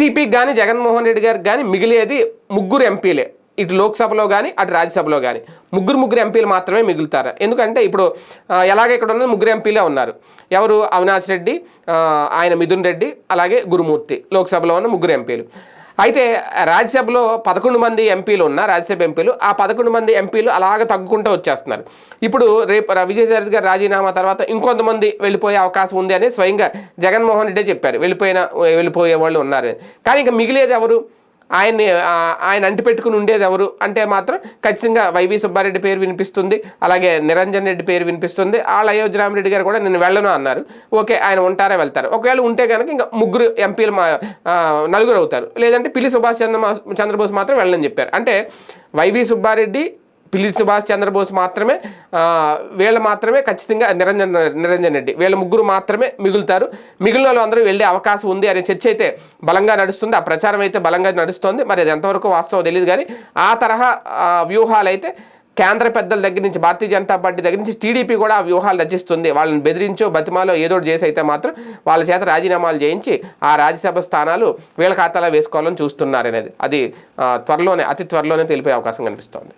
వైసీపీకి కానీ జగన్మోహన్ రెడ్డి గారికి కానీ మిగిలేది ముగ్గురు ఎంపీలే. ఇటు లోక్సభలో కానీ అటు రాజ్యసభలో కానీ ముగ్గురు ముగ్గురు ఎంపీలు మాత్రమే మిగులుతారు. ఎందుకంటే ఇప్పుడు ఎలాగ ఇక్కడ ఉన్నది ముగ్గురు ఎంపీలే ఉన్నారు. ఎవరు? అవినాష్ రెడ్డి ఆయన మిథున్ రెడ్డి అలాగే గురుమూర్తి. లోక్సభలో ఉన్న ముగ్గురు ఎంపీలు. అయితే రాజ్యసభలో పదకొండు మంది ఎంపీలు ఉన్న రాజ్యసభ ఎంపీలు ఆ పదకొండు మంది ఎంపీలు అలాగ తగ్గుకుంటూ వచ్చేస్తున్నారు. ఇప్పుడు రేపు ర- విజయసాయి గారి గారు రాజీనామా తర్వాత ఇంకొంతమంది వెళ్ళిపోయే అవకాశం ఉంది అని స్వయంగా జగన్మోహన్ రెడ్డి చెప్పారు. వెళ్ళిపోయిన వెళ్ళిపోయే వాళ్ళు ఉన్నారు. అని. కానీ ఇంకా మిగిలేది ఎవరు? ఆయన్ని ఆయన అంటిపెట్టుకుని ఉండేది ఎవరు? అంటే మాత్రం ఖచ్చితంగా వైవి సుబ్బారెడ్డి పేరు వినిపిస్తుంది. అలాగే నిరంజన్ రెడ్డి పేరు వినిపిస్తుంది. వాళ్ళ అయోధ్యరామరెడ్డి గారు కూడా నేను వెళ్ళను అన్నారు. ఓకే ఆయన ఉంటారా వెళ్తారు? ఒకవేళ ఉంటే కనుక ఇంకా ముగ్గురు ఎంపీలు మా నలుగురు అవుతారు. లేదంటే పిల్లి సుభాష్ చంద్ర చంద్రబోస్ మాత్రం వెళ్ళని చెప్పారు. అంటే వైవి సుబ్బారెడ్డి పిల్లి సుభాష్ చంద్రబోస్ మాత్రమే వీళ్ళు మాత్రమే ఖచ్చితంగా నిరంజన్ నిరంజన్ రెడ్డి. వీళ్ళ ముగ్గురు మాత్రమే మిగులుతారు. మిగిలిన వాళ్ళు అందరూ వెళ్ళే అవకాశం ఉంది అనే చర్చ అయితే బలంగా నడుస్తుంది. ఆ ప్రచారం అయితే బలంగా నడుస్తుంది. మరి అది ఎంతవరకు వాస్తవం తెలియదు కానీ ఆ తరహా వ్యూహాలు అయితే కేంద్ర పెద్దల దగ్గర నుంచి భారతీయ జనతా పార్టీ దగ్గర నుంచి టీడీపీ కూడా ఆ వ్యూహాలు రచిస్తుంది. వాళ్ళని బెదిరించో బతిమాలో ఏదో చేసి అయితే మాత్రం వాళ్ళ చేత రాజీనామాలు చేయించి ఆ రాజ్యసభ స్థానాలు వీళ్ళ ఖాతాలో వేసుకోవాలని చూస్తున్నారనేది అది త్వరలోనే అతి త్వరలోనే తెలిపే అవకాశం కనిపిస్తోంది.